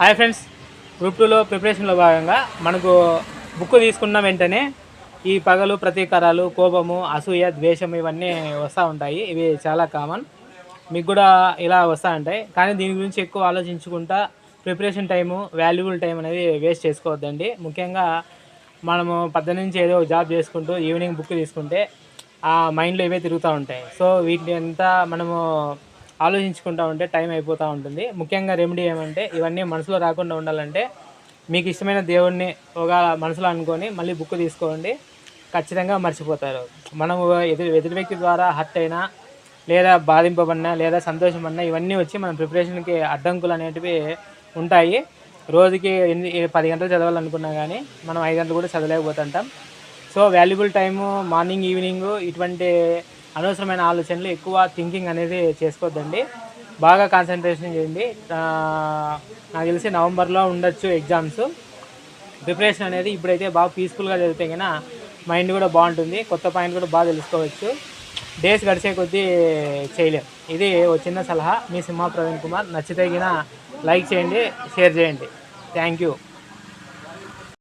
Hi friends group టూలో ప్రిపరేషన్లో భాగంగా మనకు బుక్ తీసుకున్న వెంటనే. ఈ పగలు ప్రతీకారాలు కోపము అసూయ ద్వేషం ఇవన్నీ వస్తూ ఉంటాయి. ఇవి చాలా కామన్. మీకు కూడా ఇలా వస్తూ ఉంటాయి. కానీ దీని గురించి ఎక్కువ ఆలోచించుకుంటా ప్రిపరేషన్ టైము వాల్యుబుల్ టైం అనేది వేస్ట్ చేసుకోవద్దండి. ముఖ్యంగా మనము పద్దెనిమిది నుంచి ఏదో జాబ్ చేసుకుంటూ ఈవినింగ్ బుక్ తీసుకుంటే ఆ మైండ్లో ఇవే తిరుగుతూ ఉంటాయి. సో వీటిని అంతా మనము ఆలోచించుకుంటూ ఉంటే టైం అయిపోతూ ఉంటుంది. ముఖ్యంగా రెమెడీ ఏమంటే ఇవన్నీ మనసులో రాకుండా ఉండాలంటే మీకు ఇష్టమైన దేవుణ్ణి ఒక మనసులో అనుకొని మళ్ళీ బుక్ తీసుకోండి. ఖచ్చితంగా మర్చిపోతారు. మనము ఎదురు ఎదురు వ్యక్తి ద్వారా హర్ట్ అయినా లేదా బాధింపబడినా లేదా సంతోషమన్నా ఇవన్నీ వచ్చి మన ప్రిపరేషన్కి అడ్డంకులు అనేటివి ఉంటాయి. రోజుకి ఎన్ని పది గంటలు చదవాలనుకున్నా కానీ మనం ఐదు గంటలు కూడా చదవలేకపోతుంటాం. So valuable time morning evening ఇటువంటి అనవసరమైన ఆలోచనలు ఎక్కువ థింకింగ్ అనేది చేసుకోవద్దండి బాగా కాన్సన్ట్రేషన్ చేయండి. నాకు తెలిసి నవంబర్లో ఉండొచ్చు ఎగ్జామ్స్ ప్రిపరేషన్ అనేది ఇప్పుడైతే బాగా పీస్ఫుల్గా చదివితే కన్నా మైండ్ కూడా బాగుంటుంది. కొత్త పాయింట్ కూడా బాగా తెలుసుకోవచ్చు. డేస్ గడిచే కొద్దీ చేయలేం. ఇది ఒక చిన్న సలహా. మీ సింహ ప్రవీణ్ కుమార్. నచ్చితే గిన లైక్ చేయండి షేర్ చేయండి. Thank you